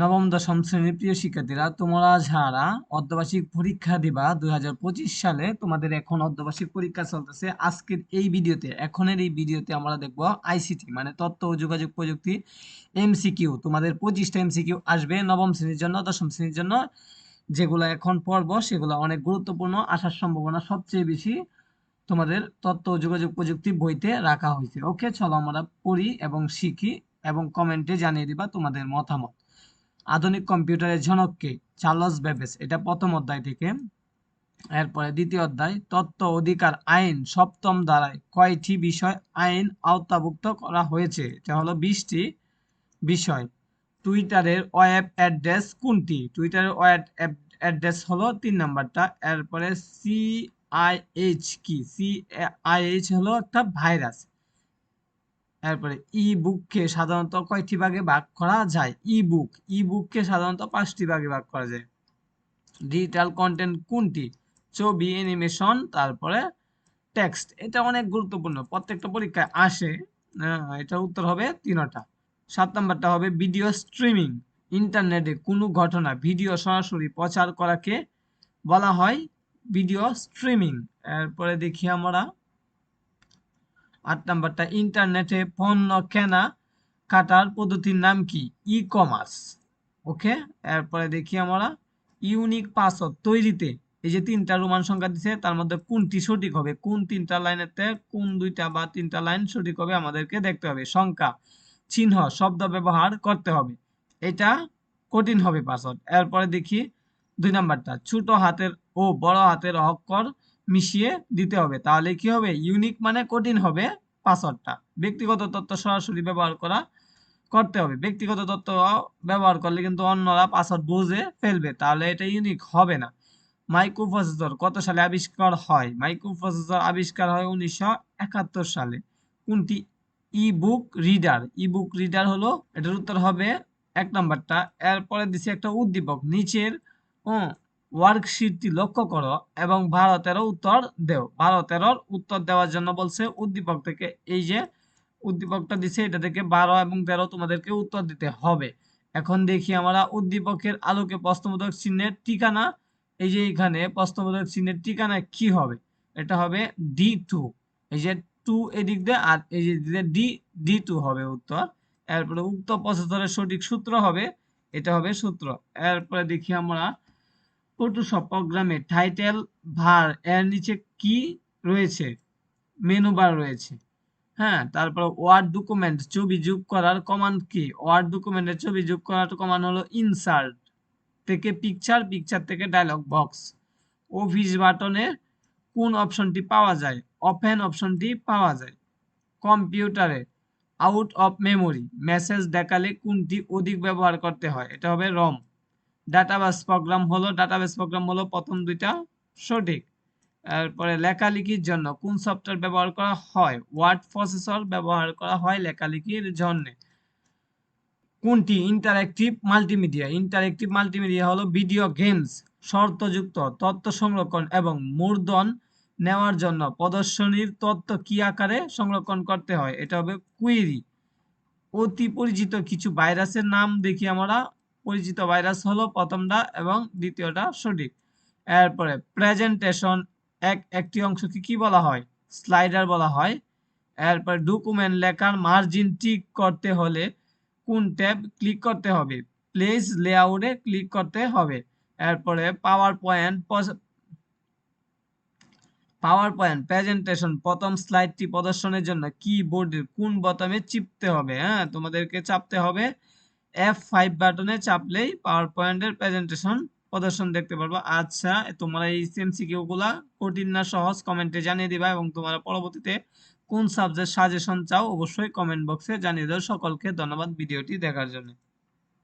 নবম দশম শ্রেণির প্রিয় শিক্ষার্থীরা, তোমরা যারা অর্ধবার্ষিক পরীক্ষা দিবা দুই হাজার পঁচিশ সালে, তোমাদের এখন অর্ধবার্ষিক পরীক্ষা চলতেছে। আজকের এই ভিডিওতে, এখনের এই ভিডিওতে আমরা দেখব আইসিটি মানে তথ্য ও যোগাযোগ প্রযুক্তি এমসিকিউ তোমাদের পঁচিশটা এমসিকিউ আসবে নবম শ্রেণির জন্য, দশম শ্রেণির জন্য। যেগুলো এখন পড়ব সেগুলো অনেক গুরুত্বপূর্ণ, আসার সম্ভাবনা সবচেয়ে বেশি তোমাদের তথ্য ও যোগাযোগ প্রযুক্তি বইতে রাখা হয়েছে। ওকে, চলো আমরা পড়ি এবং শিখি এবং কমেন্টে জানিয়ে দিবা তোমাদের মতামত। আধুনিক কম্পিউটারের জনককে চার্লস বেবেস এটা প্রথম অধ্যায় থেকে। এরপরে দ্বিতীয় অধ্যায়, তত্ত্ব, অধিকার, আইন, সপ্তম ধারায় কয়টি বিষয় আইন আওতাভুক্ত করা হয়েছে? এটা হলো বিশটি বিষয়। টুইটারের ওয়েব অ্যাড্রেস কোনটি? টুইটারের ওয়েব অ্যাড্রেস হলো তিন নাম্বারটা। এরপরে সিআইএইচ কি? সিআইএইচ হলো একটা ভাইরাস। এরপরে ই বুককে সাধারণত কয়টি ভাগে ভাগ করা যায়? ই বুক ই বুককে সাধারণত পাঁচটি ভাগে ভাগ করা যায়। ডিজিটাল কন্টেন্ট কোনটি? ছবি অ্যানিমেশন তারপরে টেক্সট এটা অনেক গুরুত্বপূর্ণ। প্রত্যেকটা পরীক্ষায় আসে এটা উত্তর হবে তিনটা। সাত নাম্বারটা হবে ভিডিও স্ট্রিমিং ইন্টারনেটে কোনো ঘটনা ভিডিও সরাসরি প্রচার করাকে বলা হয় ভিডিও স্ট্রিমিং এরপরে দেখি আমরা আট নাম্বারটা, ইন্টারনেটে পণ্য কেনা কাটার পদ্ধতির নাম কি? E commerce okay? এরপরে দেখি আমরা, ইউনিক পাসওয়ার্ড তৈরিতে এই যে তিনটা রোমান সংখ্যা দিছে, তার মধ্যে কোনটি সঠিক হবে? কোন তিনটা লাইনেতে কোন দুইটা বা তিনটা লাইন সঠিক হবে আমাদেরকে দেখতে হবে। সংখ্যা, চিহ্ন, শব্দ ব্যবহার করতে হবে। এটা কঠিন হবে পাসওয়ার্ড। এরপরে দেখি দুই নাম্বারটা, ছোট হাতের ও বড় হাতের অক্ষর মিশিয়ে দিতে হবে। তাহলে কি হবে? ইউনিক মানে কঠিন হবে পাসওয়ার্ডটা ব্যক্তিগত তথ্য সরাসরি ব্যবহার করা করতে হবে। ব্যক্তিগত তথ্য ব্যবহার করলে কিন্তু অন্যরা পাসওয়ার্ড বুঝে ফেলবে। তাহলে এটা ইউনিক হবে না। মাইক্রোপ্রসেসর কত সালে আবিষ্কার হয়? মাইক্রোপ্রসেসর আবিষ্কার হয় উনিশশো একাত্তর সালে। কোনটি? ই বুক রিডার ই বুক রিডার হলো, এটার উত্তর হবে এক নাম্বারটা। এরপরে দিছি একটা উদ্দীপক। নিচের ওয়ার্কশিটটি লক্ষ্য করো এবং ভারতেরও উত্তর দেও। ভারতেরও উত্তর দেওয়ার জন্য বলছে উদ্দীপক থেকে। এই যে উদ্দীপকটা দিছে, এটা থেকে বারো এবং তেরো তোমাদেরকে উত্তর দিতে হবে। এখন দেখি আমরা উদ্দীপকের আলোকে প্রশ্নবোধক চিহ্নের ঠিকানা। এই যে এখানে প্রশ্নবোধক চিহ্নের ঠিকানা কি হবে? এটা হবে ডি টু এই যে টু এদিক দিয়ে আর এই যে দিকে ডি ডি টু হবে উত্তর। এরপরে উক্ত প্রসেসরের সঠিক সূত্র হবে, এটা হবে সূত্র। এরপরে দেখি আমরা ফটোশপ প্রোগ্রামে টাইটেল ভার এর নিচে কি রয়েছে? মেনু বার রয়েছে। হ্যাঁ তারপর ওয়ার্ড ডকুমেন্ট ছবি যোগ করার কমান্ড কি? ওয়ার্ড ডকুমেন্টে ছবি যোগ করার কমান্ড হলো ইনসার্ট থেকে পিকচার পিকচার থেকে ডায়লগ বক্স অফিস বাটনে কোন অপশনটি পাওয়া যায়? ওপেন অপশনটি পাওয়া যায়। কম্পিউটারে আউট অফ মেমোরি মেসেজ দেখালে কোনটি অধিক ব্যবহার করতে হয়? এটা হবে রম ডাটাবেস প্রোগ্রাম হলো ডাটাবেস প্রোগ্রাম হলো প্রথম দুইটা সঠিক। এরপরে লেখালেখির জন্য কোন সফটওয়্যার ব্যবহার করা হয়? ওয়ার্ড প্রসেসর ব্যবহার করা হয় লেখালেখির জন্য। কোনটি? ইন্টারেক্টিভ মাল্টিমিডিয়া ইন্টারেক্টিভ মাল্টিমিডিয়া হলো ভিডিও গেমস শর্তযুক্ত তথ্য সংরক্ষণ এবং মূর্ধন নেওয়ার জন্য প্রদর্শনীর তথ্য কি আকারে সংরক্ষণ করতে হয়? এটা হবে কুইরি অতি পরিচিত কিছু ভাইরাসের নাম দেখি আমরা। পরিচিত ভাইরাস হলো প্রথমটা এবং দ্বিতীয়টা সঠিক। এরপরে প্রেজেন্টেশন এক, একটি অংশকে কি বলা হয়? স্লাইডার বলা হয়। এরপর ডকুমেন্ট লেখার মার্জিন ঠিক করতে হলে কোন ট্যাব ক্লিক করতে হবে? প্লেস লেআউটে ক্লিক করতে হবে। এরপরে power point power point presentation প্রথম স্লাইডটি প্রদর্শনের জন্য কিবোর্ডের কোন বোতামে চিপতে হবে? হ্যাঁ তোমাদেরকে চাপতে হবে। এফ ফাইভ বাটনে চাপলেই পাওয়ার পয়েন্টের প্রেজেন্টেশন প্রদর্শন দেখতে পারব। আচ্ছা তোমরা এই সিএমসিকিউ গুলা কঠিন না, সহজ কমেন্টে জানিয়ে দিবা এবং তোমরা পরবর্তীতে কোন সাবজেক্ট সাজেশন চাও অবশ্যই কমেন্ট বক্সে জানিয়ে দাও। সকলকে ধন্যবাদ ভিডিওটি দেখার জন্য।